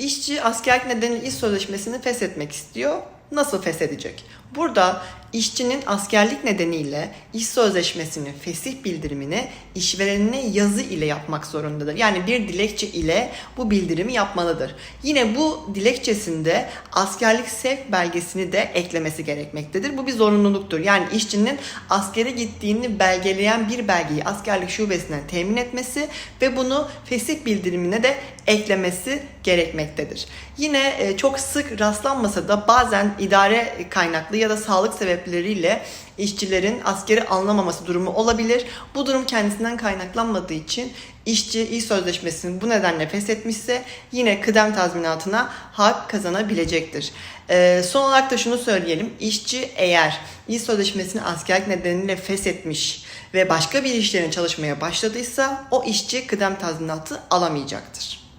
İşçi askerlik nedeniyle iş sözleşmesini feshetmek istiyor. Nasıl feshedecek? Burada işçinin askerlik nedeniyle iş sözleşmesinin fesih bildirimini işverenine yazı ile yapmak zorundadır. Yani bir dilekçe ile bu bildirimi yapmalıdır. Yine bu dilekçesinde askerlik sevk belgesini de eklemesi gerekmektedir. Bu bir zorunluluktur. Yani işçinin askere gittiğini belgeleyen bir belgeyi askerlik şubesinden temin etmesi ve bunu fesih bildirimine de eklemesi gerekmektedir. Yine e, çok sık rastlanmasa da bazen idare kaynaklı ya da sağlık sebepleriyle işçilerin askeri alınamaması durumu olabilir. Bu durum kendisinden kaynaklanmadığı için işçi iş sözleşmesini bu nedenle feshetmişse yine kıdem tazminatına hak kazanabilecektir. Ee, son olarak da şunu söyleyelim. İşçi eğer iş sözleşmesini askerlik nedeniyle feshetmiş ve başka bir iş çalışmaya başladıysa o işçi kıdem tazminatı alamayacaktır.